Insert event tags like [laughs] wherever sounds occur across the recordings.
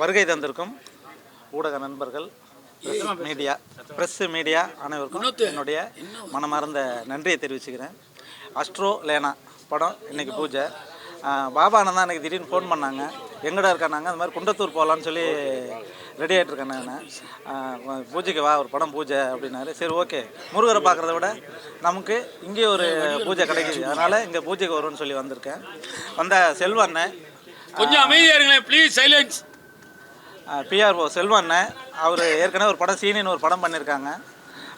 வருகை தந்திருக்கும் ஊடக நண்பர்கள் மீடியா ப்ரெஸ் மீடியா அனைவருக்கும் என்னுடைய மனமார்ந்த நன்றியை தெரிவிச்சுக்கிறேன். அஸ்ட்ரோ லேனா படம் இன்னைக்கு பூஜை. பாபா அண்ணன் தான் எனக்கு திடீர்னு ஃபோன் பண்ணாங்க. எங்கடா இருக்கானாங்க அந்த மாதிரி குண்டத்தூர் போகலான்னு சொல்லி ரெடி ஆகிட்டு இருக்கேன் நான். பூஜைக்கு வா ஒரு படம் பூஜை அப்படின்னாரு. சரி ஓகே முருகரை பார்க்குறத விட நமக்கு இங்கே ஒரு பூஜை கிடைக்குது. அதனால் இங்கே பூஜைக்கு வரும்னு சொல்லி வந்திருக்கேன். வந்த செல்வண்ணன் கொஞ்சம் அமைதியா இருங்களேன் ப்ளீஸ் சைலன்ஸ் பிஆர்ஓ செல்வண்ணன் அவர் ஏற்கனவே ஒரு படம் சீனின்னு ஒரு படம் பண்ணியிருக்காங்க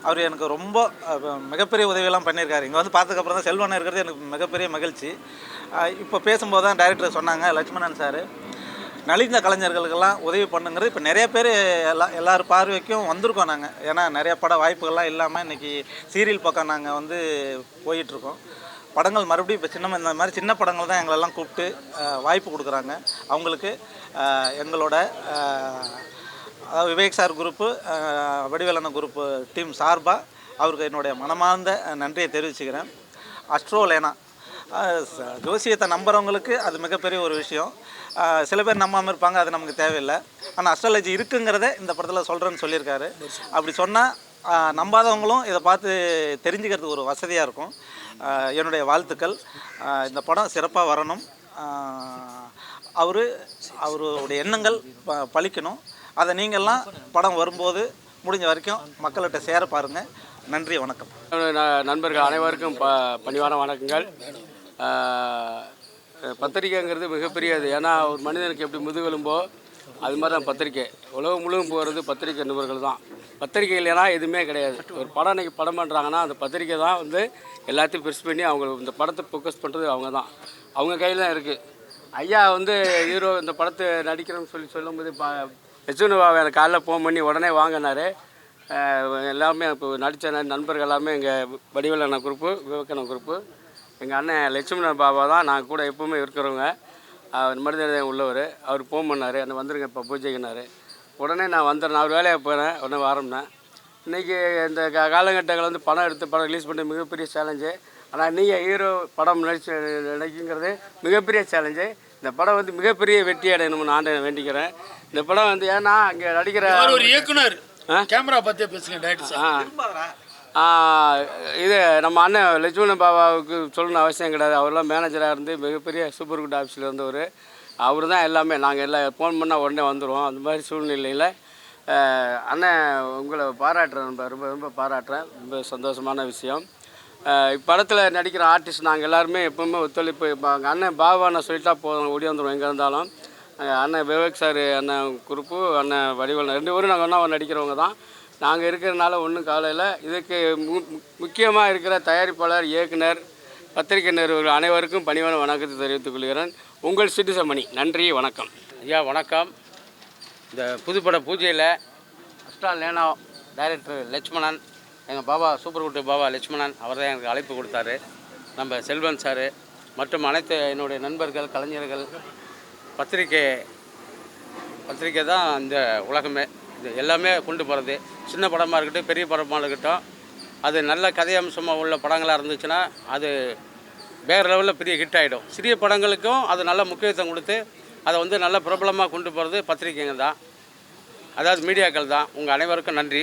அவர் எனக்கு ரொம்ப மிகப்பெரிய உதவியெல்லாம் பண்ணியிருக்காரு இங்கே வந்து பார்த்ததுக்கப்புறம் தான் செல்வண்ணன் இருக்கிறது எனக்கு மிகப்பெரிய மகிழ்ச்சி. இப்போ பேசும்போது தான் டைரக்டர் சொன்னாங்க லட்சுமணன் சார். நலிந்த கலைஞர்களுக்கெல்லாம் உதவி பண்ணுங்கிறது இப்போ நிறைய பேர் எல்லா எல்லார் பார்வைக்கும் வந்திருக்கோம் நாங்கள் ஏன்னா நிறைய பட வாய்ப்புகள்லாம் இல்லாமல் இன்றைக்கி சீரியல் பக்கம் நாங்கள் வந்து போயிட்டுருக்கோம். படங்கள் மறுபடியும் இப்போ சின்ன இந்த மாதிரி சின்ன படங்கள் தான் எங்களெல்லாம் கூப்பிட்டு வாய்ப்பு கொடுக்குறாங்க. அவங்களுக்கு எங்களோட அதாவது விவேக் சார் குரூப்பு வடிவேலன குரூப்பு டீம் சார்பாக அவருக்கு என்னுடைய மனமார்ந்த நன்றியை தெரிவிச்சுக்கிறேன். அஸ்ட்ரோலேனா ஜோசியத்தை நம்புகிறவங்களுக்கு அது மிகப்பெரிய ஒரு விஷயம். சில பேர் நம்பாமல் இருப்பாங்க அது நமக்கு தேவையில்லை. ஆனால் அஸ்ட்ராலஜி இருக்குங்கிறத இந்த படத்தில் சொல்கிறேன்னு சொல்லியிருக்காரு. அப்படி சொன்னால் நம்பாதவங்களும் இதை பார்த்து தெரிஞ்சுக்கிறதுக்கு ஒரு வசதியாக இருக்கும். என்னுடைய வாழ்த்துக்கள். இந்த படம் சிறப்பாக வரணும். அவர் அவருடைய எண்ணங்கள் ப- பழிக்கணும். அதை நீங்கள்லாம் படம் வரும்போது முடிஞ்ச வரைக்கும் மக்கள்கிட்ட சேர பாருங்கள் நன்றி வணக்கம். நண்பர்கள் அனைவருக்கும் ப பணிவான வணக்கங்கள். பத்திரிக்கைங்கிறது மிகப்பெரிய அது ஏன்னா ஒரு மனிதனுக்கு எப்படி முதுகெலும்போ அது மாதிரி தான் பத்திரிக்கை உலகம் முழுவதும் போகிறது பத்திரிக்கை நிபுணர்கள் தான். பத்திரிக்கை இல்லைனா எதுவுமே கிடையாது. ஒரு படம் அன்றைக்கி படம் பண்ணுறாங்கன்னா அந்த பத்திரிக்கை தான் வந்து எல்லாத்தையும் பெருசு பண்ணி அவங்க இந்த படத்தை ஃபோக்கஸ் பண்ணுறது அவங்க தான். அவங்க கையில் தான் இருக்குது ஐயா வந்து ஹீரோ இந்த படத்தை நடிக்கிறோம்னு சொல்லி சொல்லும்போது பா யசுனு பாபா எனக்கு காலைல ஃபோன் பண்ணி உடனே வாங்கினார். எல்லாமே இப்போ நடித்த நண்பர்கள் எல்லாமே எங்கள் வடிவேலண்ண குரூப்பு விவேகண்ண குரூப்பு எங்கள் அண்ணன் லட்சுமணன் பாபா தான் நான் கூட எப்பவுமே இருக்கிறவங்க. அவர் மனிதன் உள்ளவர். அவர் ஃபோன் பண்ணார். என்ன வந்துருங்க இப்போ பூஜைக்குனார் உடனே நான் வந்துடுறேன். அவர் வேலையை போகிறேன் உடனே வரம்னேன் இன்றைக்கி இந்த கா காலகட்டங்கள் வந்து படம் எடுத்து படம் ரிலீஸ் பண்ண மிகப்பெரிய சேலஞ்சு ஆனால் நீங்கள் ஹீரோ படம் நடிச்சு நடிக்குங்கிறது மிகப்பெரிய சேலஞ்சு இந்த படம் வந்து மிகப்பெரிய வெற்றி அடையணும்னு நான் வேண்டிக்கிறேன். இந்த படம் வந்து ஏன்னா அங்கே நடிக்கிற ஒரு இயக்குனர்? கேமரா பத்தியே பேசுங்க இது நம்ம அண்ணன் லட்சுமண பாபாவுக்கு சொல்லணும்னு அவசியம் கிடையாது. அவர்லாம் மேனேஜராக இருந்து மிகப்பெரிய சூப்பர் குட் ஆஃபீஸில் இருந்தவர். அவர் தான் எல்லாமே. நாங்கள் எல்லாம் ஃபோன் பண்ணால் உடனே வந்துடுவோம் அந்த மாதிரி சூழ்நிலையில் அண்ணன் உங்களை பாராட்டுறேன். ரொம்ப ரொம்ப பாராட்டுறேன். ரொம்ப சந்தோஷமான விஷயம். படத்தில் இப்படத்தில் நடிக்கிற ஆர்டிஸ்ட் நாங்கள் எல்லாருமே எப்பவுமே ஒத்துழைப்பு இப்போ எங்கள் அண்ணன் சொல்லிட்டா போதும் ஓடி வந்துடும் எங்கே இருந்தாலும். அண்ணன் விவேக் சார் அண்ணன் குரூப்பு அண்ணன் வடிவல் ரெண்டு பேரும் நாங்கள் ஒன்றா நடிக்கிறவங்க தான். நாங்கள் இருக்கிறனால ஒன்றும் காலையில் இதுக்கு மு முக்கியமாக இருக்கிற தயாரிப்பாளர் இயக்குனர் பத்திரிகை நிறுவனங்கள் அனைவருக்கும் பணிவான வணக்கத்தை தெரிவித்துக் கொள்கிறேன். உங்கள் சிட்டிசமணி நன்றி வணக்கம். ஐயா வணக்கம். இந்த புதுப்பட பூஜையில் அஸ்டா லேனா டைரக்டர் லட்சுமணன். எங்கள் பாபா சூப்பர் குட்டு பாபா லட்சுமணன் அவர் தான் எனக்கு அழைப்பு கொடுத்தாரு. நம்ம செல்வன் சார் மற்றும் அனைத்து என்னுடைய நண்பர்கள் கலைஞர்கள் பத்திரிக்கை பத்திரிக்கை தான் இந்த உலகமே. இது எல்லாமே கொண்டு போகிறது சின்ன படமாக இருக்கட்டும் பெரிய படமாக இருக்கட்டும் அது நல்ல கதை அம்சமாக உள்ள படங்களாக இருந்துச்சுன்னா அது வேறு லெவலில் பெரிய ஹிட் ஆகிடும் சிறிய படங்களுக்கும் அது நல்ல முக்கியத்துவம் கொடுத்து அதை வந்து நல்ல பிரபலமாக கொண்டு போகிறது பத்திரிக்கைங்க தான். அதாவது மீடியாக்கள் தான். உங்கள் அனைவருக்கும் நன்றி.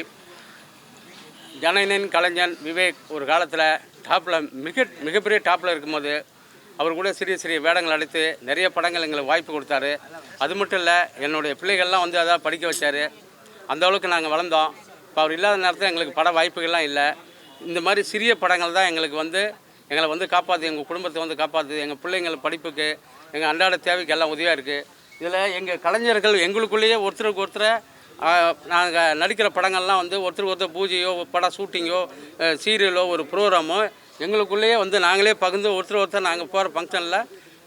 ஜனனின் கலைஞன் விவேக் ஒரு காலத்தில் டாப்பில் மிக மிகப்பெரிய டாப்பில் இருக்கும்போது அவர் கூட சிறிய சிறிய வேடங்கள் அடித்து நிறைய படங்கள் எங்களுக்கு வாய்ப்பு கொடுத்தாரு. அது மட்டும் இல்லை என்னுடைய பிள்ளைகள்லாம் வந்து அதான் படிக்க வச்சார். அந்த அளவுக்கு நாங்கள் வளர்ந்தோம். இப்போ அவர் இல்லாத நேரத்தில் எங்களுக்கு பட வாய்ப்புகள்லாம் இல்லை. இந்த மாதிரி சிறிய படங்கள் தான் எங்களுக்கு வந்து எங்களை வந்து காப்பாற்று எங்கள் குடும்பத்தை வந்து காப்பாற்றுது எங்கள் பிள்ளைங்கள் படிப்புக்கு எங்கள் அன்றாட தேவைக்கு எல்லாம் உதவியாக இருக்குது இதில் எங்கள் கலைஞர்கள் எங்களுக்குள்ளேயே ஒருத்தருக்கு ஒருத்தரை நாங்கள் நடிக்கிற படங்கள்லாம் வந்து ஒருத்தருக்கு ஒருத்தர் பூஜையோ படம் ஷூட்டிங்கோ சீரியலோ ஒரு ப்ரோக்ராமோ எங்களுக்குள்ளேயே வந்து நாங்களே பகிர்ந்து ஒருத்தர் ஒருத்தர் நாங்கள் போகிற ஃபங்க்ஷனில்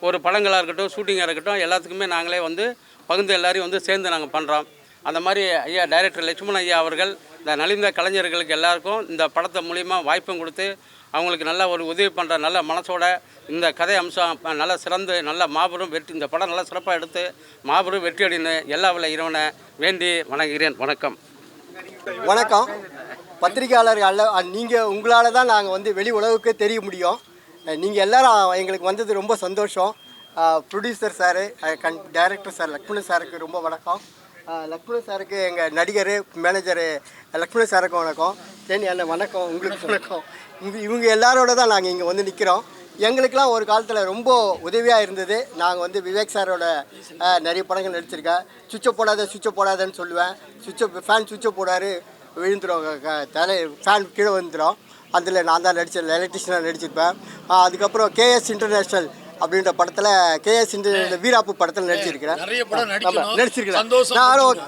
ஒரு படங்களாக இருக்கட்டும் ஷூட்டிங்காக இருக்கட்டும் எல்லாத்துக்குமே நாங்களே வந்து பகிர்ந்து எல்லோரையும் வந்து சேர்ந்து நாங்கள் பண்ணுறோம் அந்த மாதிரி ஐயா டைரக்டர் லட்சுமண ஐயா அவர்கள் இந்த நலிந்த கலைஞர்களுக்கு எல்லாருக்கும் இந்த படத்தை மூலிமா வாய்ப்பும் கொடுத்து அவங்களுக்கு நல்ல ஒரு உதவி பண்ணுற நல்ல மனசோட இந்த கதை அம்சம் நல்லா சிறந்து நல்ல மாபெரும் வெற்றி இந்த படம் நல்லா சிறப்பாக எடுத்து மாபெரும் வெற்றி அடைந்து எல்லா வில இறைவனை வேண்டி வணங்குகிறேன். வணக்கம். வணக்கம். பத்திரிகையாளர்கள் அல்ல நீங்கள் உங்களால் தான் நாங்கள் வந்து வெளி உலகுக்கு தெரிய முடியும். நீங்கள் எல்லாரும் எங்களுக்கு வந்தது ரொம்ப சந்தோஷம். ப்ரொடியூசர் சாரு கண் டைரக்டர் சார் லக்ஷ்மணன் சாருக்கு ரொம்ப வணக்கம். லக்ஷ்மணன் சாருக்கு எங்கள் நடிகர் மேனேஜரு லக்ஷ்மணன் சாருக்கு வணக்கம். சரி அண்ணன் வணக்கம். உங்களுக்கு வணக்கம். இவங்க இவங்க எல்லாரோட தான் நாங்கள் இங்கே வந்து நிற்கிறோம் எங்களுக்கெல்லாம் ஒரு காலத்தில் ரொம்ப உதவியாக இருந்தது. நாங்கள் வந்து விவேக் சாரோட நிறைய படங்கள் நடிச்சிருக்கேன் சுவிட்சை போடாத சுவிட்சை போடாதன்னு சொல்லுவேன். சுவிட்சை ஃபேன் சுவிட்சை போடாரு விழுந்துரும். தலை ஃபேன் கீழே விழுந்துரும். அதில் நான் தான் நடிச்சேன் எலக்ட்ரிஷனாக நடிச்சிருப்பேன். அதுக்கப்புறம் கேஎஸ் இன்டர்நேஷ்னல் அப்படின்ற படத்தில் கேஎஸ் இன்டர் வீராப்பு படத்தில் நடிச்சிருக்கிறேன். நடிச்சிருக்கிறேன் நானும்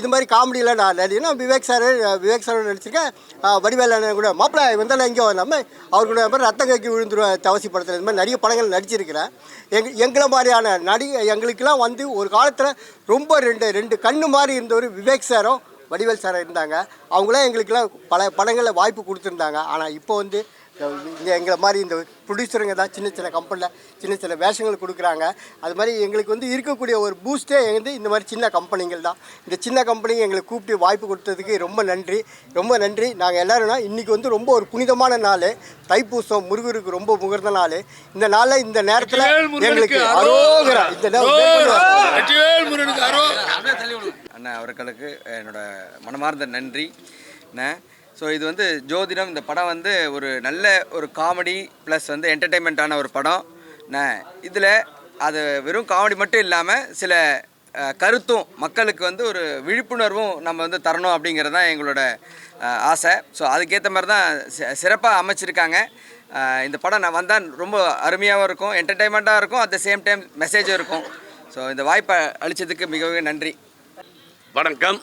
இது மாதிரி காமெடியில் நான் நடிகணும் விவேக் சார் விவேக் சார் நடிச்சிருக்கேன். ஆ, வடிவேலு அண்ணன் கூட. மாப்பிள்ளை வந்தாலும் எங்கே நம்ம அவர் கூட அப்புறம் ரத்தம் கக்கி விழுந்துருவேன் தவசி படத்தில் இது மாதிரி நிறைய படங்கள் நடிச்சிருக்கிறேன் எங்க எங்களை மாதிரியான நடிகை எங்களுக்கெல்லாம் வந்து ஒரு காலத்தில் ரொம்ப ரெண்டு ரெண்டு கண்ணு மாதிரி இருந்தவர் விவேக் சாரும் வடிவேல் சார் இருந்தாங்க. அவங்களாம் எங்களுக்கெல்லாம் பல படங்களில் வாய்ப்பு கொடுத்துருந்தாங்க. ஆனால் இப்போ வந்து இங்கே எங்களை மாதிரி இந்த ப்ரொடியூசருங்க தான் சின்ன சின்ன கம்பெனியில் சின்ன சின்ன வேஷங்கள் கொடுக்குறாங்க. அது மாதிரி எங்களுக்கு வந்து இருக்கக்கூடிய ஒரு பூஸ்டே வந்து இந்த மாதிரி சின்ன கம்பெனிகள் தான். இந்த சின்ன கம்பெனிங்க எங்களுக்கு கூப்பிட்டு வாய்ப்பு கொடுத்ததுக்கு ரொம்ப நன்றி. ரொம்ப நன்றி. நாங்கள் எல்லாரும்னா இன்றைக்கி வந்து ரொம்ப ஒரு புனிதமான நாள். தைப்பூசம் முருகருக்கு ரொம்ப முகர்ந்த நாள். இந்த நாளில் இந்த நேரத்தில் எங்களுக்கு அரோகரா. இந்த நேரம் அண்ணா அவர்களுக்கு என்னோட மனமார்ந்த நன்றி. அண்ணா ஸோ இது வந்து ஜோதிடம். இந்த படம் வந்து ஒரு நல்ல ஒரு காமெடி ப்ளஸ் வந்து என்டர்டெயின்மெண்ட்டான ஒரு படம். இதில் அது வெறும் காமெடி மட்டும் இல்லாமல் சில கருத்தும் மக்களுக்கு வந்து ஒரு விழிப்புணர்வும் நம்ம வந்து தரணும் அப்படிங்கிறது தான் எங்களோட ஆசை. ஸோ அதுக்கேற்ற மாதிரி தான் சிறப்பாக அமைச்சிருக்காங்க. இந்த படம் நான் வந்தால் ரொம்ப அருமையாகவும் இருக்கும் என்டர்டெயின்மெண்ட்டாக இருக்கும். அட் த சேம் டைம் மெசேஜும் இருக்கும். ஸோ இந்த வாய்ப்பை அளித்ததுக்கு மிகவும் நன்றி. வணக்கம்.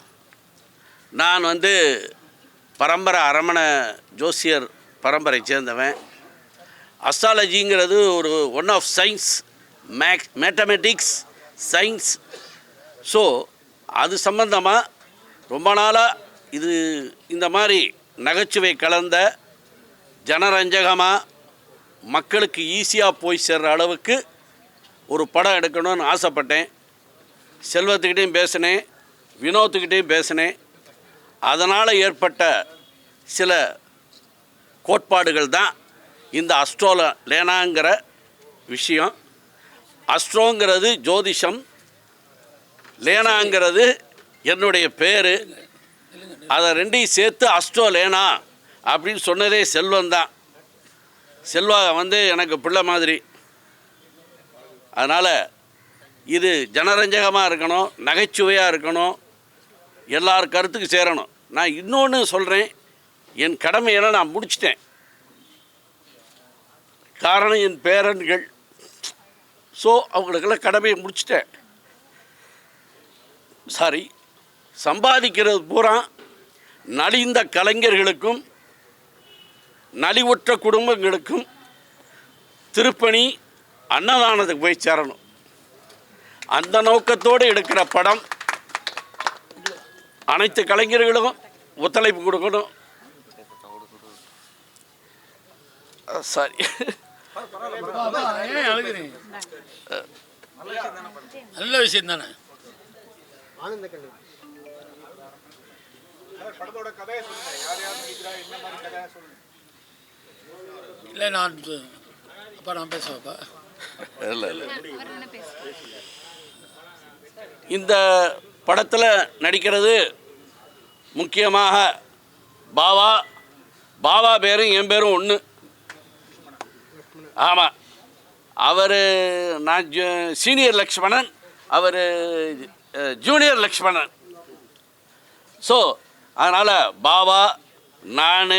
நான் வந்து பரம்பரை அரமண ஜோசியர் பரம்பரை சேர்ந்தவன். அஸ்ட்ராலஜிங்கிறது ஒரு one of science make mathematics science so அது சம்பந்தமாக ரொம்ப நாளாக இது இந்த மாதிரி நகைச்சுவை கலந்த ஜனரஞ்சகமாக மக்களுக்கு ஈஸியாக போய் சேர்ற அளவுக்கு ஒரு படம் எடுக்கணும்னு ஆசைப்பட்டேன். செல்வத்துக்கிட்டேயும் பேசினேன் வினோத்துக்கிட்டேயும் பேசினேன். அதனால் ஏற்பட்ட சில கோட்பாடுகள் தான் இந்த அஸ்ட்ரோல லேனாங்கிற விஷயம். அஸ்ட்ரோங்கிறது ஜோதிஷம். லேனாங்கிறது என்னுடைய பேர். அதை ரெண்டையும் சேர்த்து அஸ்ட்ரோ லேனா அப்படின்னு சொன்னதே செல்வம் தான். செல்வா வந்து எனக்கு பிள்ளை மாதிரி. அதனால் இது ஜனரஞ்சகமாக இருக்கணும் நகைச்சுவையாக இருக்கணும் எல்லார் கருத்துக்கு சேரணும். நான் இன்னொன்று சொல்கிறேன் என் கடமையெல்லாம் நான் முடிச்சிட்டேன். காரணம் என் பேரன்கள். ஸோ அவங்களுக்கெல்லாம் கடமையை முடிச்சிட்டேன். சாரி சம்பாதிக்கிறது பூரா நலிந்த கலைஞர்களுக்கும் நலிவுற்ற குடும்பங்களுக்கும் திருப்பணி அன்னதானத்துக்கு போய் சேரணும். அந்த நோக்கத்தோடு எடுக்கிற படம் அனைத்து கலைஞர்களும் ஒத்துழைப்பு கொடுக்கணும். சாரி. நல்ல விஷயம் தானே? இல்லை நான் அப்பா நான் பேசுவேப்பா இல்லை இல்லை. இந்த படத்தில் நடிக்கிறது முக்கியமாக பாவா பாவா பேரும் என் பேரும் ஒன்று ஆமாம் அவர் நான் ஜூ- சீனியர் லக்ஷ்மணன் அவர் ஜூனியர் லக்ஷ்மணன். ஸோ அதனால் பாவா நான்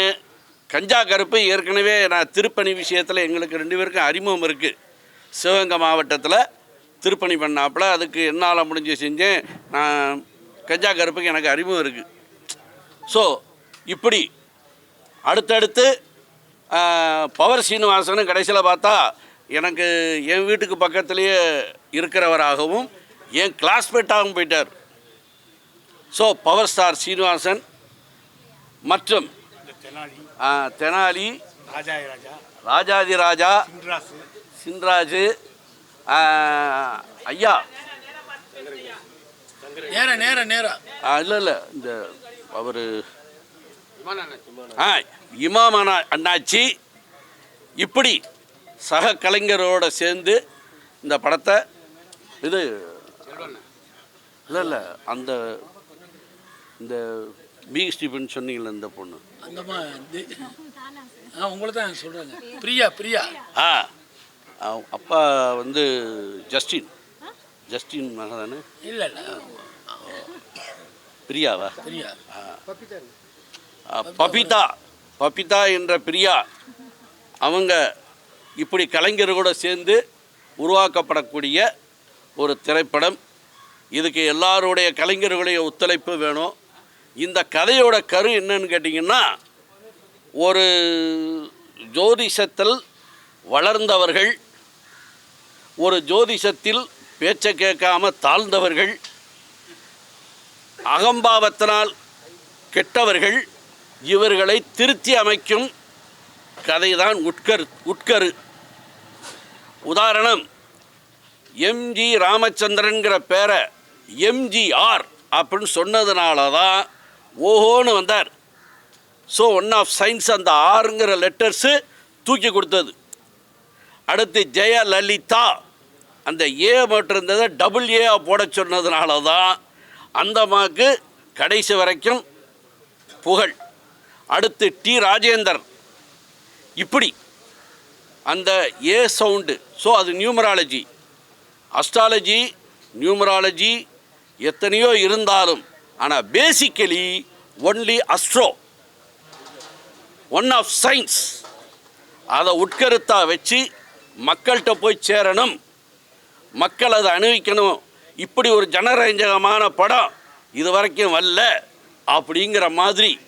கஞ்சா கருப்பு ஏற்கனவே நான் திருப்பணி விஷயத்தில் எங்களுக்கு ரெண்டு பேருக்கும் அறிமுகம் இருக்குது சிவகங்கை மாவட்டத்தில் திருப்பணி பண்ணாப்புல அதுக்கு என்னால் முடிஞ்சு செஞ்சேன். நான் கஞ்சா கருப்புக்கு எனக்கு அறிமுகம் இருக்குது ஸோ இப்படி அடுத்தடுத்து பவர் சீனிவாசனும் கடைசியில் பார்த்தா எனக்கு என் வீட்டுக்கு பக்கத்துலேயே இருக்கிறவராகவும் என் கிளாஸ்மேட்டாகவும் போயிட்டார். ஸோ பவர் ஸ்டார் சீனிவாசன் மற்றும் தெனாலி. ராஜாதி ராஜா. சின்ராஜு ஐயா. நேர நேர நேரா. இல்லை இல்லை இந்த அவர் ஆ இமாம் அண்ணா அண்ணாச்சி. இப்படி சக கலைஞரோட சேர்ந்து இந்த படத்தை இது இல்லை இல்லை அந்த இந்த பி. ஸ்டீபன் சொன்னீங்களே இந்த பொண்ணு. ஆ உங்களை தான் சொல்கிறாங்க பிரியா பிரியா. ஆ அப்பா வந்து ஜஸ்டின். ஜஸ்டின் மகன் தானே? இல்லை இல்லை. பிரியாவா? பபிதா பபிதா. என்ற பிரியா அவங்க இப்படி கலைஞர்களோட சேர்ந்து உருவாக்கப்படக்கூடிய ஒரு திரைப்படம். இதுக்கு எல்லாருடைய கலைஞர்களுடைய ஒத்துழைப்பு வேணும். இந்த கதையோட கரு என்னன்னு கேட்டிங்கன்னா ஒரு ஜோதிஷத்தில் வளர்ந்தவர்கள் ஒரு ஜோதிஷத்தில் பேச்சை கேட்காம தாழ்ந்தவர்கள் அகம்பாவத்தினால் கெட்டவர்கள் இவர்களை திருத்தி அமைக்கும் கதைதான் உட்கரு உட்கரு. உதாரணம் எம்ஜி ராமச்சந்திரன்கிற பேரை எம்ஜிஆர் அப்படின்னு சொன்னதுனால தான் ஓஹோன்னு வந்தார். ஸோ ஒன் ஆஃப் சயின்ஸ் அந்த ஆறுங்கிற லெட்டர்ஸு தூக்கி கொடுத்தது. அடுத்து ஜெயலலிதா அந்த ஏ மட்டும் இருந்ததை டபுள் ஏ போட சொன்னதுனால தான் அந்த அம்மாவுக்கு கடைசி வரைக்கும் புகழ். அடுத்து டி ராஜேந்தர். இப்படி அந்த ஏ சவுண்டு ஸோ அது நியூமராலஜி. அஸ்ட்ராலஜி நியூமராலஜி எத்தனையோ இருந்தாலும் ஆனால் basically only astro one of science அதை உட்கருத்தாக வச்சு மக்கள்கிட்ட போய் சேரணும். மக்கள் அதை அணிவிக்கணும் இப்படி ஒரு ஜனரஞ்சகமான படம் இது வரைக்கும் வரல அப்படிங்கிற மாதிரி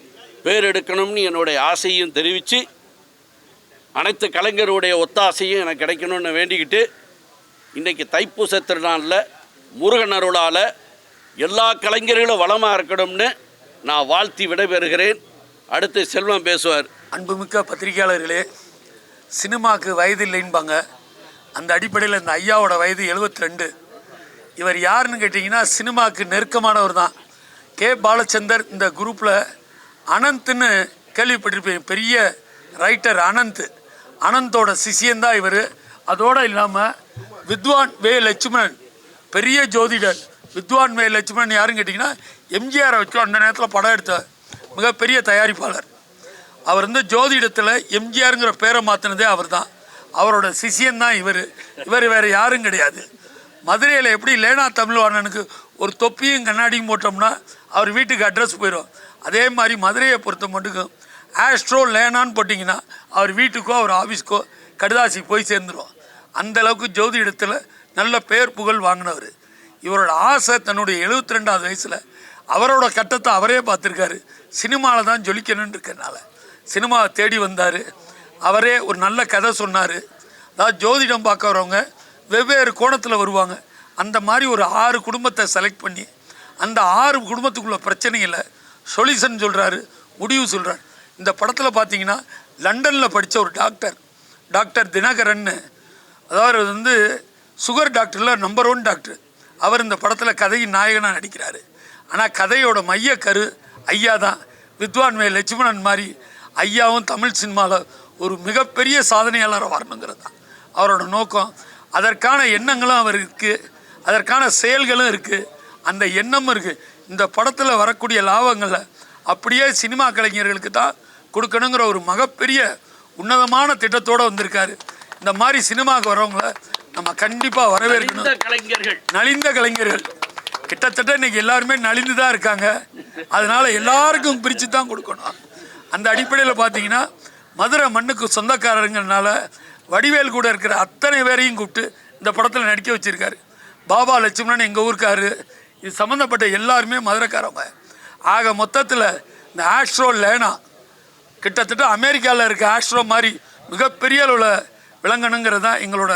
பேர் எடுக்கணும்னு என்னுடைய ஆசையும் தெரிவித்து அனைத்து கலைஞருடைய ஒத்தாசையும் எனக்கு கிடைக்கணும்னு வேண்டிக்கிட்டு இன்றைக்கி தைப்பூச திருநாளில் முருகன் அருளால் எல்லா கலைஞர்களும் வளமாக இருக்கணும்னு நான் வாழ்த்தி விடைபெறுகிறேன். அடுத்து செல்வம் பேசுவார். அன்புமிக்க பத்திரிகையாளர்களே சினிமாவுக்கு வயது இல்லைன்பாங்க அந்த அடிப்படையில் இந்த ஐயாவோட வயது 72 ரெண்டு இவர் யாருன்னு கேட்டிங்கன்னா சினிமாவுக்கு நெருக்கமானவர் தான் கே. பாலச்சந்தர் இந்த குரூப்பில் அனந்த்னு கேள்விப்பட்டிருப்பேன் பெரிய ரைட்டர் அனந்த். அனந்தோட சிஷியந்தான் இவர். அதோடு இல்லாமல் வித்வான் வே. லட்சுமணன். பெரிய ஜோதிடர். வித்வான் வே. லட்சுமணன் யாருன்னு கேட்டிங்கன்னா எம்ஜிஆரை வச்சு அந்த நேரத்தில் படம் எடுத்த மிகப்பெரிய தயாரிப்பாளர். அவர் வந்து ஜோதிடத்தில் எம்ஜிஆருங்கிற பேரை மாற்றினதே அவர் தான் அவரோட சிஷியன் தான் இவர். இவர் வேறு யாரும் கிடையாது. மதுரையில் எப்படி லேனா தமிழ்வாணனுக்கு ஒரு தொப்பியும் கண்ணாடியும் போட்டோம்னா அவர் வீட்டுக்கு அட்ரஸ் போயிடும் அதே மாதிரி மதுரையை பொறுத்த மட்டுக்கும் ஆஸ்ட்ரோ லேனான்னு போட்டிங்கன்னா அவர் வீட்டுக்கோ அவர் ஆஃபீஸ்க்கோ கடுதாசி போய் சேர்ந்துடும் அந்த அளவுக்கு ஜோதிடத்தில் நல்ல பேர் புகழ் வாங்கினவர். இவரோட ஆசை தன்னுடைய 72 ரெண்டாவது வயசில் அவரோட கட்டத்தை அவரே பார்த்துருக்காரு. சினிமாவில் தான் ஜொலிக்கணும்னு இருக்கனால. சினிமாவை தேடி வந்தார். அவரே ஒரு நல்ல கதை சொன்னார். அதாவது ஜோதிடம் பார்க்க வரவங்க வெவ்வேறு கோணத்தில் வருவாங்க. அந்த மாதிரி ஒரு ஆறு குடும்பத்தை செலக்ட் பண்ணி அந்த ஆறு குடும்பத்துக்குள்ள பிரச்சனைகளை சொல்யூஷன் சொல்கிறாரு முடிவு சொல்கிறார் இந்த படத்தில் பார்த்தீங்கன்னா லண்டனில் படித்த ஒரு டாக்டர் டாக்டர் தினகரன்னு அதாவது வந்து சுகர் டாக்டரில் நம்பர் ஒன் டாக்டர் அவர் இந்த படத்தில் கதையின் நாயகனாக நடிக்கிறாரு. ஆனால் கதையோட மைய கரு ஐயா தான் வித்வான் மே லட்சுமணன் மாதிரி ஐயாவும் தமிழ் சினிமாவில் ஒரு மிகப்பெரிய சாதனையாளராக வரணுங்கிறது தான் அவரோட நோக்கம் அதற்கான எண்ணங்களும் அவர் இருக்குது அதற்கான செயல்களும் இருக்குது அந்த எண்ணமும் இருக்குது இந்த படத்தில் வரக்கூடிய லாபங்களை அப்படியே சினிமா கலைஞர்களுக்கு தான் கொடுக்கணுங்கிற ஒரு மகப்பெரிய உன்னதமான திட்டத்தோடு வந்திருக்காரு. இந்த மாதிரி சினிமாவுக்கு வரவங்கள நம்ம கண்டிப்பாக வரவேற்கணும். கலைஞர்கள். நலிந்த கலைஞர்கள். கிட்டத்தட்ட இன்னைக்கு எல்லாருமே நலிந்து தான் இருக்காங்க. அதனால எல்லாருக்கும் பிரித்து தான் கொடுக்கணும். அந்த அடிப்படையில் பார்த்தீங்கன்னா மதுரை மண்ணுக்கு சொந்தக்காரங்கிறனால வடிவேல் கூட இருக்கிற அத்தனை பேரையும் கூப்பிட்டு இந்த படத்தில் நடிக்க வச்சுருக்காரு. பாபா லட்சுமணன் எங்கள் ஊருக்காரு. இது சம்மந்தப்பட்ட எல்லாருமே மதுரைக்காரவங்க. ஆக மொத்தத்தில் இந்த ஆஸ்ட்ரோ லேனா கிட்டத்தட்ட அமெரிக்காவில் இருக்க ஆஸ்ட்ரோ மாதிரி மிகப்பெரிய அளவில் விளங்கணுங்கிறது தான் எங்களோட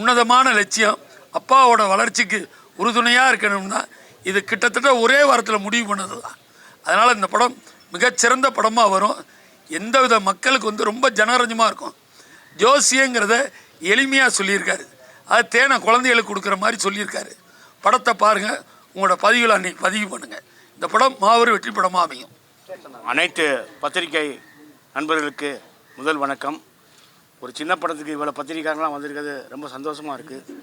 உன்னதமான லட்சியம். அப்பாவோட வளர்ச்சிக்கு உறுதுணையாக இருக்கணும்னா இது கிட்டத்தட்ட ஒரே வாரத்தில் முடிவு பண்ணது தான் அதனால் இந்த படம் மிகச்சிறந்த படமாக வரும். எந்தவித மக்களுக்கு வந்து ரொம்ப ஜனரஞ்சமாக இருக்கும். ஜோசியங்கிறத எளிமையாக சொல்லியிருக்காரு. அது தேனை குழந்தைகளுக்கு கொடுக்குற மாதிரி சொல்லியிருக்காரு. படத்தை பாருங்கள் உங்களோட பதிவில் அன்னைக்கு பதிவு பண்ணுங்கள் இந்த படம் மாபெரும் வெற்றி படமாக அமையும். அனைத்து பத்திரிகை நண்பர்களுக்கு முதல் வணக்கம். ஒரு சின்ன படத்துக்கு இவ்வளோ பத்திரிக்கைலாம் வந்திருக்கிறது ரொம்ப சந்தோஷமாக இருக்குது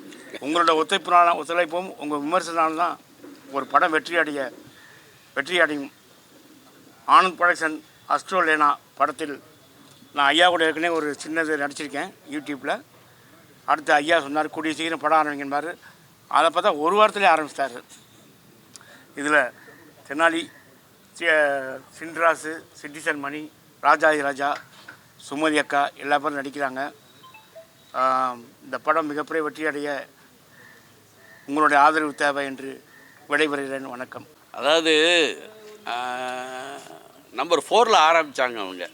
உங்களோட ஒத்துழைப்புனால ஒத்துழைப்பும் உங்கள் விமர்சனாலும் தான் ஒரு படம் வெற்றி அடைய வெற்றி அடையும் ஆனந்த் ப்ரொடக்ஷன் அஸ்ட்ரோலேனா படத்தில் நான் ஐயா கூட ஏற்கனவே ஒரு சின்னது நடிச்சிருக்கேன் யூடியூப்பில் அடுத்து ஐயா சொன்னார் கூடிய சீக்கிரம் படம் ஆரம்பிங்கன்பார் அதை பார்த்தா ஒரு வாரத்துலேயே ஆரம்பிச்சிட்டார். இதில் தென்னாலி சி- சின்ராசு சிட்டிசன் மணி ராஜாதி ராஜா சுமதி அக்கா எல்லா பேரும் நடிக்கிறாங்க. இந்த படம் மிகப்பெரிய வெற்றி அடைய உங்களுடைய ஆதரவு தேவை என்று விடைபெறுகிறேன். வணக்கம். அதாவது நம்பர் ஃபோரில் ஆரம்பித்தாங்க அவங்க.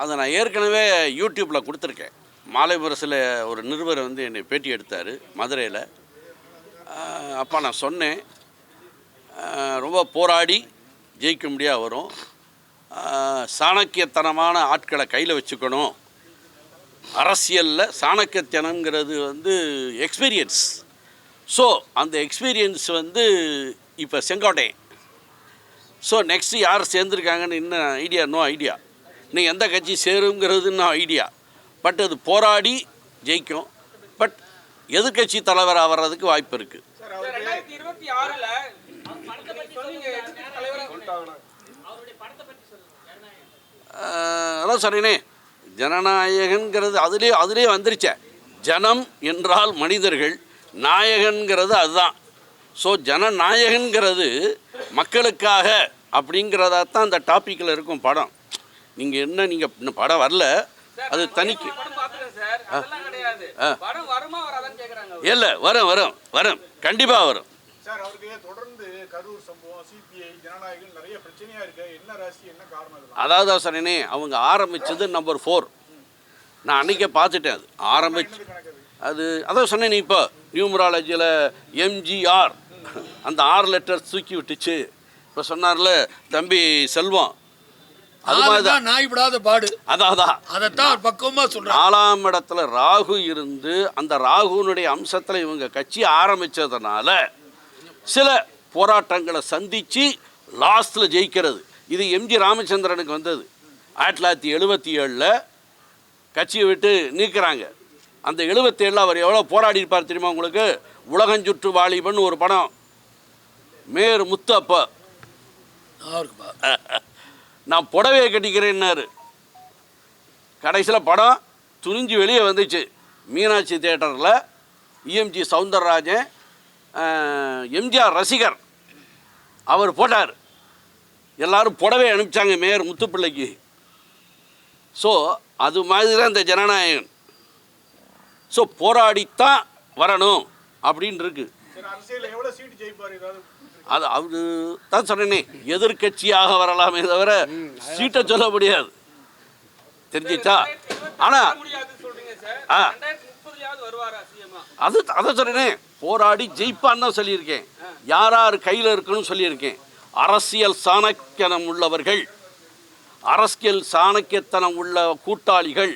அதை நான் ஏற்கனவே யூடியூப்பில் கொடுத்துருக்கேன். மாலைபுரசில் ஒரு நிருபர் வந்து என்னை பேட்டி எடுத்தார் மதுரையில். அப்போ நான் சொன்னேன். ரொம்ப போராடி ஜெயிக்க முடியாது வரும். சாணக்கியத்தனமான ஆட்களை கையில் வச்சுக்கணும். அரசியலில் சாணக்கியத்தனங்கிறது வந்து எக்ஸ்பீரியன்ஸ் ஸோ அந்த எக்ஸ்பீரியன்ஸ் வந்து இப்போ செங்கோட்டை ஸோ நெக்ஸ்ட்டு யார் சேர்ந்துருக்காங்கன்னு இன்னும் ஐடியா நோ ஐடியா நீ எந்த கட்சி சேருங்கிறது இன்னும் ஐடியா பட் அது போராடி ஜெயிக்கும். பட் எதிர்கட்சி தலைவராக வர்றதுக்கு வாய்ப்பு இருக்குது அதான் சொன்னேனே ஜனநாயகன்கிறது அதுலேயே அதுலேயே வந்துருச்சே. ஜனம் என்றால் மனிதர்கள் நாயகன்கிறது அதுதான். ஸோ ஜனநாயகன்கிறது மக்களுக்காக அப்படிங்கிறதா தான் அந்த டாப்பிக்கில் இருக்கும் படம். நீங்கள் என்ன நீங்கள் இன்னும் படம் வரல? அது தனிக்கு. படம் பாத்துட்டேன் சார். அதெல்லாம் கிடையாது. படம் வருமா வராதான்னு கேக்குறாங்க இல்லை வரும் வரும் வரும். கண்டிப்பாக வரும். சார் அவருக்கு தொடர்ந்து கரூர் சம்பவம் சிபிஐ ஜனநாயகம் நிறைய பிரச்சனையா இருக்கு. என்ன ராசி என்ன காரணம் இதெல்லாம்? அதாவது சொன்னேனே அவங்க ஆரம்பித்தது நம்பர் ஃபோர் நான் அன்றைக்கே பார்த்துட்டேன் அது. ஆரம்பிச்சு அது? அதான் சொன்னேனே இப்போ நியூமராலஜியில் எம்ஜிஆர் அந்த ஆறு லெட்டர் தூக்கி விட்டுச்சு. இப்போ சொன்னார்ல தம்பி செல்வம் அது மாதிரி தான் அதுதான் நாய் விடாத பாடு. அதான் அதான். அதைத்தான் பக்குவமா சொல்றாரு. நாலாம் இடத்துல ராகு இருந்து அந்த ராகுனுடைய அம்சத்தில் இவங்க கட்சி ஆரம்பித்ததுனால சில போராட்டங்களை சந்தித்து லாஸ்ட்டில் ஜெயிக்கிறது. இது எம்ஜி ராமச்சந்திரனுக்கு வந்தது. ஆயிரத்தி தொள்ளாயிரத்தி எழுபத்தி ஏழில் கட்சியை விட்டு நீக்குறாங்க. அந்த எழுபத்தேழில் அவர் எவ்வளோ போராடி இருப்பார் தெரியுமா உங்களுக்கு? உலகஞ்சுற்று வாலிபன் ஒரு படம். மேர் முத்து அப்போ நான் புடவையை கட்டிக்கிறேன்னாரு. கடைசியில் படம் துணிஞ்சு வெளியே வந்துச்சு. மீனாட்சி தேட்டரில் இஎம்ஜி சவுந்தரராஜன் எம்ஜிஆர் ரசிகர் அவர் போட்டார். எல்லாரும் புடவை அனுப்பிச்சாங்க மேயர் முத்துப்பிள்ளைக்கு. ஸோ அது மாதிரி தான் இந்த ஜனநாயகன் ஸோ போராடித்தான் வரணும் அப்படின்னு இருக்கு அது அது தான் சொன்னேனே எதிர்க்கட்சியாக வரலாமே தவிர சீட்டை சொல்ல முடியாது. தெரிஞ்சிச்சா? ஆனால் ஆ. அது அதை சொல்றேனே போராடி ஜெயிப்பான்னு தான் சொல்லியிருக்கேன். யார் யார் கையில் இருக்கணும்னு சொல்லியிருக்கேன். அரசியல் சாணக்கியனம் உள்ளவர்கள் அரசியல் சாணக்கியத்தனம் உள்ள கூட்டாளிகள்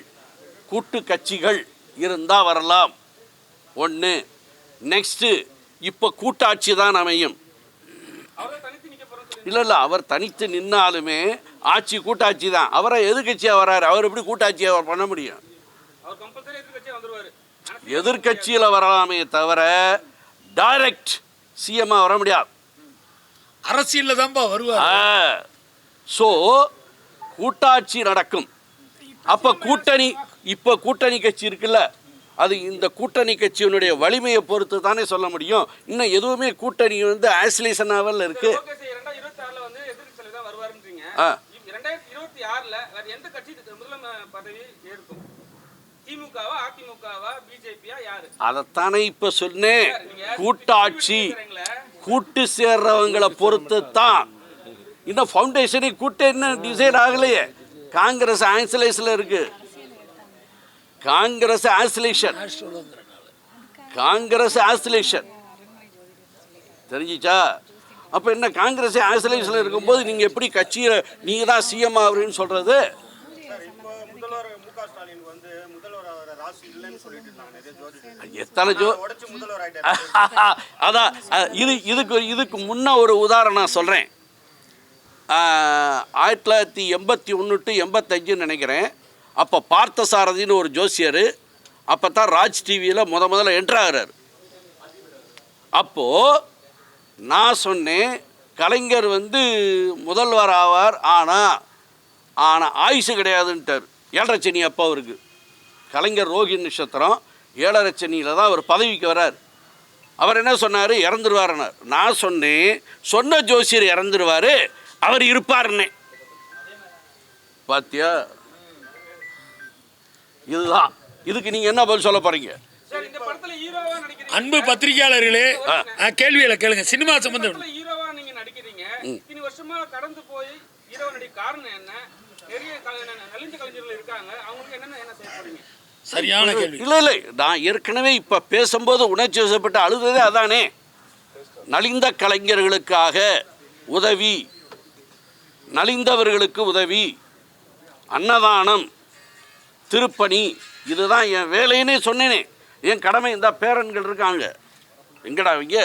கூட்டு கட்சிகள் இருந்தால் வரலாம். ஒன்று நெக்ஸ்ட்டு இப்போ கூட்டாட்சி தான் அமையும் அவரை தனித்து நிக்க போறோம் இல்லை இல்லை அவர் தனித்து நின்னாலுமே ஆட்சி கூட்டாட்சி தான். அவரை எதிர்கட்சியாக வராரு. அவர் எப்படி கூட்டாட்சியாக அவர் பண்ண முடியும்? அவர் கம்பல்சரி எதிர்க்கட்சியா வந்துருவாரு. ஆனா எதிர்கட்சியில் வரலாமே தவிர டைரக்ட் சிஎம்மா வர முடியாது. அரசியல்ல தான்ப்பா வருவார். ஸோ கூட்டாட்சி நடக்கும். அப்போ கூட்டணி இப்போ கூட்டணி கட்சி இருக்குல்ல? அது இந்த கூட்டணி கட்சியினுடைய வலிமையை பொறுத்து தானே சொல்ல முடியும். இன்னும் எதுவுமே கூட்டணி வந்து ஆசிலேஷனாவில் இருக்கு. ஆ. அதைத்தானே இப்போ சொன்னேன். கூட்டாட்சி கூட்டு சேர்றவங்களை பொறுத்து தான் இன்னும் ஃபவுண்டேஷனை கூட்ட இன்னும் டிசைட் ஆகலையே? காங்கிரஸ் ஆன்சலேஷனில் இருக்கு. காங்கிரஸ் ஆன்சலேஷன் காங்கிரஸ் ஆன்சலேஷன் தெரிஞ்சிச்சா? அப்போ என்ன காங்கிரஸ் ஆன்சலேஷனில் இருக்கும்போது நீங்கள் எப்படி கட்சியில் நீங்கள் தான் சிஎம் ஆகுறீன்னு சொல்கிறது எத்தனை ஜோ அதான் இது இதுக்கு இதுக்கு முன்ன ஒரு உதாரணம் சொல்கிறேன் ஆயிரத்தி தொள்ளாயிரத்தி எண்பத்தி ஒன்று டு எண்பத்தஞ்சுன்னு நினைக்கிறேன். அப்போ பார்த்தசாரதின்னு ஒரு ஜோசியர் அப்போ தான் ராஜ் டிவியில் முத முதல்ல என்ட்ரு ஆகிறார். அப்போது நான் சொன்னேன் கலைஞர் வந்து முதல்வர் ஆவார் ஆனால் ஆனால் ஆயுசு கிடையாதுன்ட்டார். ஏழரை சனி அப்போ அவருக்கு. கலைஞர் ரோஹி நட்சத்திரம் ஏழரை சனியில் தான் அவர் பதவிக்கு வரார். அவர் என்ன சொன்னார்? இறந்துருவாருன்னார் நான் சொன்னேன் சொன்ன ஜோசியர் இறந்துருவார் அவர் இருப்பாருன்னே. பாத்தியா? இதுதான். இதுக்கு நீங்கள் என்ன பதில் சொல்ல போகிறீங்க சார் இந்த படத்துல ஹீரோவா நடிக்கிறீங்க. அன்பு பத்திரிகையாளர்களே ஆ, கேள்விகளை கேளுங்க. சினிமா சம்பந்தம் படத்துல ஹீரோவா நீங்க நடிக்கிறீங்க. இத்தனை வருஷமா கடந்து போய் ஹீரோவா நடிக்க காரணம் என்ன? நிறைய கலை- நலிஞ்ச கலைஞர்கள் இருக்காங்க. அவங்களுக்கு என்னென்ன என்ன செய்ய போறீங்க? சரியான கேள்வி. இல்லை இல்லை. நான் ஏற்கனவே இப்போ பேசும்போது உணர்ச்சி வசப்பட்டு அழுததே அதானே. நலிந்த கலைஞர்களுக்காக உதவி. நலிந்தவர்களுக்கு உதவி. அன்னதானம். திருப்பணி இதுதான் என் வேலைன்னே சொன்னேனே. என் கடமை இந்த பேரன்கள் இருக்காங்க. எங்கடா இங்க?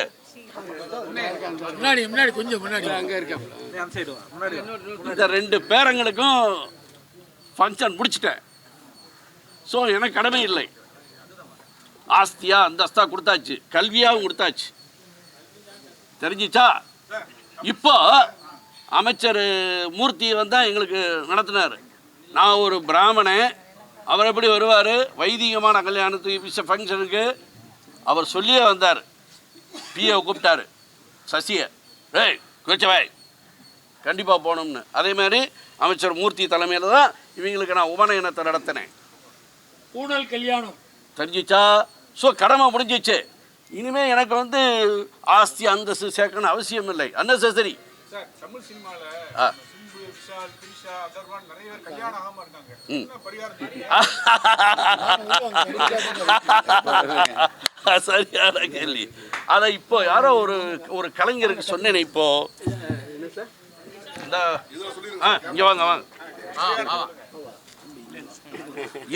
முன்னாடி முன்னாடி கொஞ்சம் முன்னாடி. அங்கே இருக்கேன். அந்த சைடு வா? முன்னாடி வா. இந்த ரெண்டு பேரங்களுக்கும் ஃபங்க்ஷன் முடிச்சிட்டேன். ஸோ எனக்கு கடமை இல்லை. ஆஸ்தியா அந்தஸ்தா கொடுத்தாச்சு. கல்வியாகவும் கொடுத்தாச்சு. தெரிஞ்சிச்சா? இப்போ அமைச்சர் மூர்த்தி வந்தால் எங்களுக்கு நடத்தினார். நான் ஒரு பிராமணன். அவர் எப்படி வருவார்? வைதிகமான கல்யாணத்துக்கு விஷ ஃபங்க்ஷனுக்கு அவர் சொல்லியே வந்தார். பிஏ கூப்பிட்டாரு. சசியை. ஏய் குச்சவாய் கண்டிப்பாக போகணும்னு. அதே மாதிரி அமைச்சர் மூர்த்தி தலைமையில் தான் இவங்களுக்கு நான் உபநயனத்தை நடத்தினேன். ஊழல் கல்யாணம். தெரிஞ்சிச்சா? ஸோ கடமை முடிஞ்சிச்சு. இனிமே எனக்கு வந்து ஆஸ்தி அந்தஸ்து சேர்க்கணும் அவசியம் இல்லை அன்னெசரி சார் தமிழ் சினிமால [laughs] சரியான கேள்வி. அதை இப்போ யாரோ ஒரு ஒரு கலைஞருக்கு சொன்னேனே இப்போ. இங்கே வாங்க வாங்க.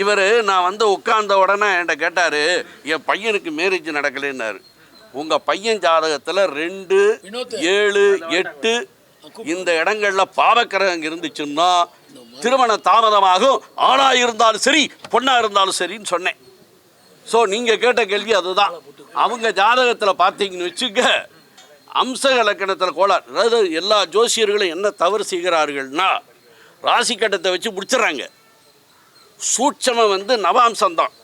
இவர் நான் வந்து உட்கார்ந்த உடனே என்கிட்ட கேட்டார் என் பையனுக்கு மேரேஜ் நடக்கலைன்னாரு. உங்கள் பையன் ஜாதகத்தில் ரெண்டு. ஏழு எட்டு இந்த இடங்கள்ல பாவக்கிரகம் இருந்துச்சுன்னா திருமணம் தாமதமாகும். ஆணா இருந்தாலும் சரி பொண்ணா இருந்தாலும் சரின்னு சொன்னேன். ஸோ நீங்கள் கேட்ட கேள்வி அதுதான். அவங்க ஜாதகத்தில் பார்த்தீங்கன்னு வச்சுக்க அம்ச இலக்கணத்தில் கோளாறு அதாவது எல்லா ஜோசியர்களும் என்ன தவறு செய்கிறார்கள்னா ராசி கட்டத்தை வச்சு முடிச்சிடுறாங்க. சூட்சமம் வந்து நவாம்சம்தான்.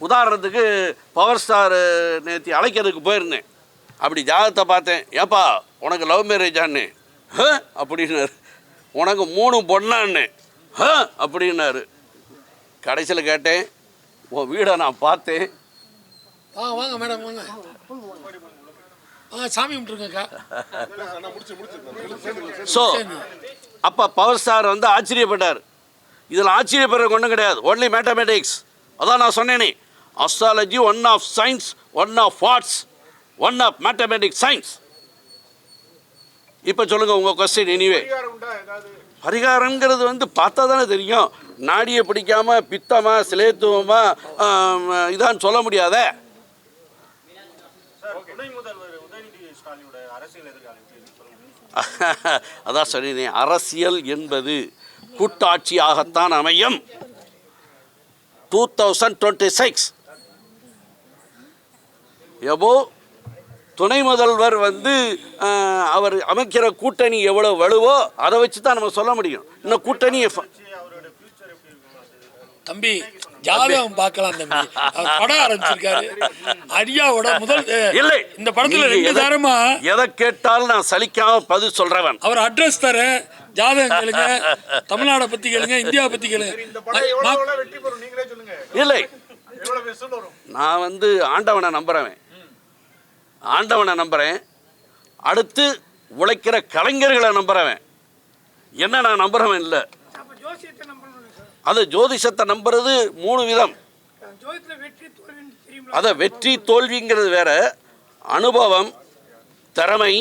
உதாரணத்துக்கு பவர் ஸ்டார் நேற்று அழைக்கிறதுக்கு போயிருந்தேன். அப்படி ஜாதகத்தை பார்த்தேன். ஏப்பா உனக்கு லவ் மேரேஜான்னு ஹ? அப்படின்னாரு. உனக்கு மூணு பொண்ணான்னு ஹ? அப்படின்னாரு. கடைசியில் கேட்டேன் உன் வீடை நான் பார்த்தேன். ஆ வாங்க மேடம் வாங்க. ஆ சாமி கும்பிட்டுருங்கக்கா. ஸோ அப்போ பவர் ஸ்டார் வந்து ஆச்சரியப்பட்டார். இதில் ஆச்சரியப்படுறது ஒன்றும் கிடையாது. ஒன்லி மேத்தமெட்டிக்ஸ் அதான் நான் சொன்னேனே. Astrology one of science one of arts one of mathematics science இப்போ சொல்லுங்கள் உங்கள் கொஸ்டின் எனிவே பரிகாரங்கிறது வந்து பார்த்தா தானே தெரியும். நாடியை பிடிக்காம பித்தமா சிலேத்துவமா இதான்னு சொல்ல முடியாதே. [laughs] அதான் சொன்னேன் அரசியல் என்பது கூட்டாட்சியாகத்தான் அமையும். டூ தௌசண்ட் டுவெண்ட்டி சிக்ஸ் எபோ துணை முதல்வர் வந்து அவர் அமைக்கிற கூட்டணி எவ்வளோ வலுவோ அதை வச்சு தான் நம்ம சொல்ல முடியும். இன்னும் கூட்டணி தம்பி ஜாதகம் பார்க்கலாம் தம்பி. அவர் படம் ஆரம்பிச்சிருக்காரு. அரியாவோட முதல் இல்லை. இந்த படத்துல ரெண்டு எதை- தாரமா? எதை கேட்டாலும் நான் சலிக்காம பதில் சொல்றவன். அவர் அட்ரஸ் தர ஜாதகம் கேளுங்க தமிழ்நாடை பத்தி கேளுங்க இந்தியாவை பத்தி இந்த கேளுங்க இல்லை. நான் வந்து ஆண்டவனை நம்புறவன். ஆண்டவனை நம்புறேன். அடுத்து உழைக்கிற கலைஞர்களை நம்புறவன். என்ன நான் நம்புறவன் இல்லை. அப்ப ஜோசியத்தை நம்பணும் சார். அது ஜோதிஷத்தை நம்புறது மூணு விதம். அதை வெற்றி தோல்விங்கிறது வேற. அனுபவம் திறமை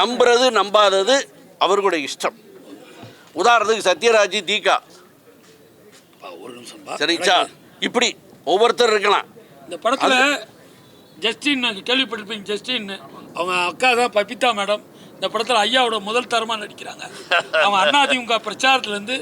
நம்புறது நம்பாதது அவர்களுடைய இஷ்டம். உதாரணத்துக்கு சத்யராஜ் தீகா. ஒரு நிமிஷம் பா. சரிச்சா? இப்படி ஒவ்வொருத்தர் இருக்கலாம். இந்த படத்துல ஜஸ்டின் கேள்விப்பட்டிருப்பீங்க ஜஸ்டின். அவங்க அக்கா தான் பபிதா மேடம். இந்த படத்துல ஐயாவோட முதல் தரமா நடிக்கிறாங்க. [laughs] அவங்க அதிமுக பிரச்சாரத்துல இருந்து